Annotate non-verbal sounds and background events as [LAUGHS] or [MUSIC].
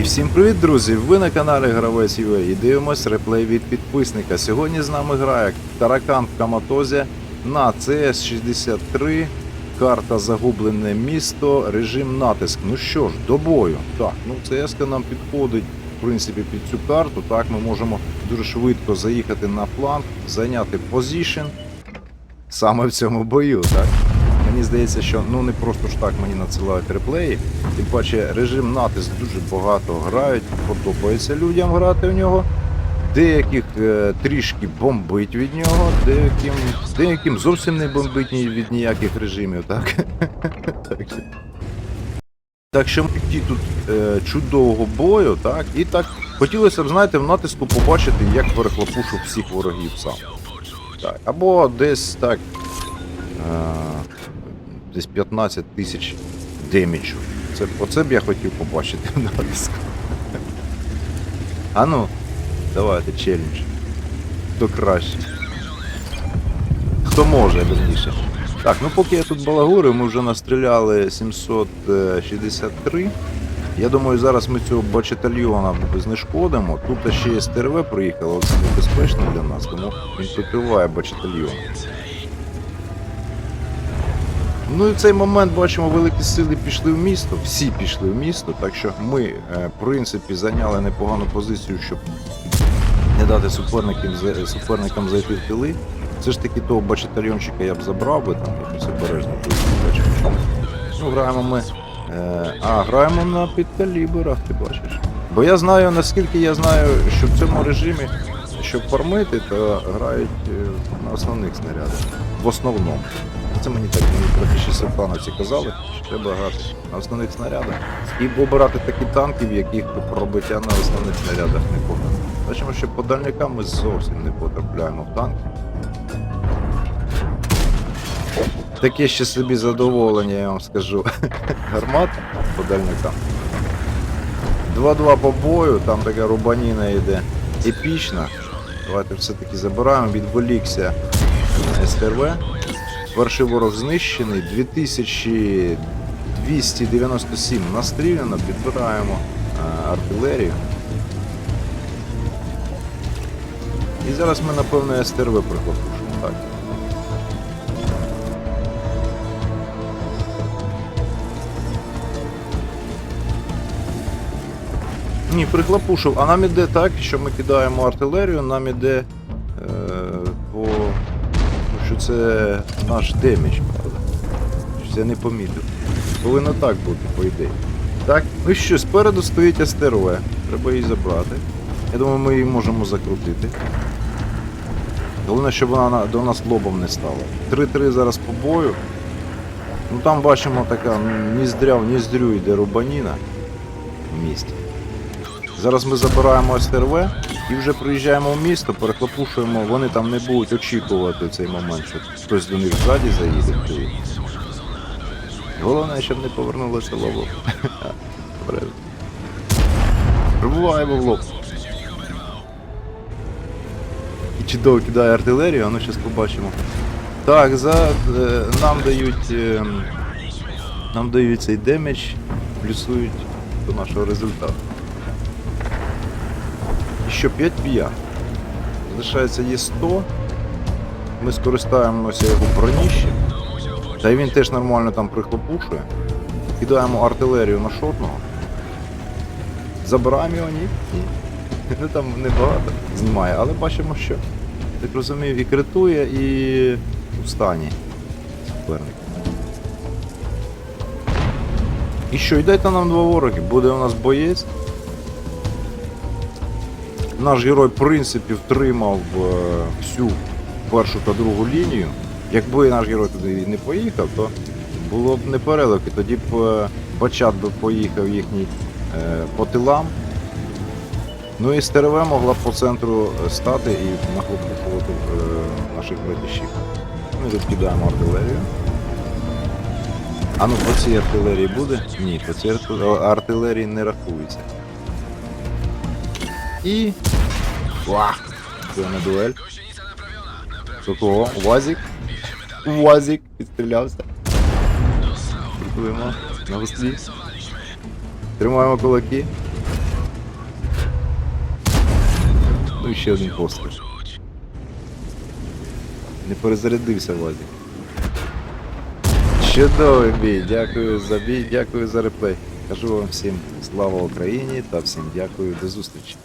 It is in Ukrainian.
І всім привіт, друзі! Ви на каналі Гравець UA і дивимось реплей від підписника. Сьогодні з нами грає Таракан в Каматозі на CS63, карта Загублене місто, режим натиск. Ну що ж, до бою. Так, ну CS нам підходить в принципі під цю карту. Так, ми можемо дуже швидко заїхати на фланг, зайняти позішн саме в цьому бою, так? Мені здається, що ну не просто ж так мені надсилають реплеї. Тим паче режим натиск дуже багато грають, подобається людям грати в нього. Деяких е, трішки бомбить від нього, деяким, деяким зовсім не бомбить від ніяких режимів, так? [LAUGHS] так, що, ті тут е, чудового бою, так? І так хотілося б, знаєте, в натиску побачити, як перехлопушу всіх ворогів сам. Так, або десь так. Е, десь 15 тисяч деміджу. Це, оце б я хотів побачити [LAUGHS] в натиску. А давайте челендж. Хто краще. Хто може, верніше. Так, ну поки я тут балагурю, ми вже настріляли 763. Я думаю, зараз ми цього бачетальйона знешкодимо. Тут ще СТРВ приїхало, це небезпечно для нас, тому він прикриває бачетальйон. Ну і в цей момент бачимо, великі сили пішли в місто, всі пішли в місто, так що ми, е, в принципі, зайняли непогану позицію, щоб не дати суперникам, суперникам зайти в тили. Все ж таки того бачетальйончика я б забрав би там, якось обережно. Ну, граємо ми. Е, а, граємо на підкаліберах, ти бачиш. Бо я знаю, наскільки я знаю, що в цьому режимі, щоб фармити, то грають е, на основних снарядах. В основному. Це мені так трохи ще сертановці казали, що треба грати на основних снарядах. І обирати такі танки, в яких пробиття на основних снарядах не погано. Бачимо, що по дальникам ми зовсім не потрапляємо в танки. Таке ще собі задоволення, я вам скажу. [LAUGHS] Гармат по дальникам. 2-2 по бою, там така рубаніна йде. Епічна. Давайте все-таки забираємо, відволікся СТРВ. Перший ворог знищений, 2297 настріляно, підбираємо а, артилерію. І зараз ми, напевно, СТРВ прихлопушимо. Так. Ні, прихлопушив, а нам іде так, що ми кидаємо артилерію, нам іде е, це наш демідж, я не помітив. Повинно так бути, по ідеї. Так, ну що, спереду стоїть СТРВ. Треба її забрати. Я думаю, ми її можемо закрутити. Головне, щоб вона до нас лобом не стала. 3-3 зараз по бою. Ну там бачимо така ніздря в ніздрю йде рубаніна в місті. Зараз ми забираємо СТРВ і вже приїжджаємо в місто, перехлопушуємо, вони там не будуть очікувати цей момент, що хтось до них ззаді заїде. Головне, щоб не повернулося. [LAUGHS] Обережно. Прибуваємо в лоб. І чудово кидає артилерію, а ну зараз побачимо. Так, за, е, нам дають. е, нам дають цей демедж, плюсують до нашого результату. Що 5 5. Залишається є 100. Ми скористаємося його броніще. Та й він теж нормально там прихлопушує. Кидаємо артилерію на шотного. Забираємо його? Ні. [LAUGHS] Ну там небагато знімає, але бачимо, що, так розумію, і критує, і у стані суперник. І що, і дайте нам два вороги, буде у нас боєць. Наш герой, в принципі, втримав е, всю першу та другу лінію. Якби наш герой туди не поїхав, то було б непереливки. Тоді б е, Бачат би поїхав їхній е, по тилам. Ну і СТРВ могла б по центру стати і нахлопушувати е, наших братішів. Ми тут кидаємо артилерію. А ну по цій артилерії буде? Ні, по цій артилерії не рахується. І. Вах! Це не дуель. До кого? Уазик? Уазик підстрілявся. Прикуємо на гуслі. Тримаємо кулаки. Ну і ще один постріл. Не перезарядився Владик. Чудовий бій, дякую за бій, дякую за реплей. Кажу вам всім слава Україні та всім дякую до зустрічі.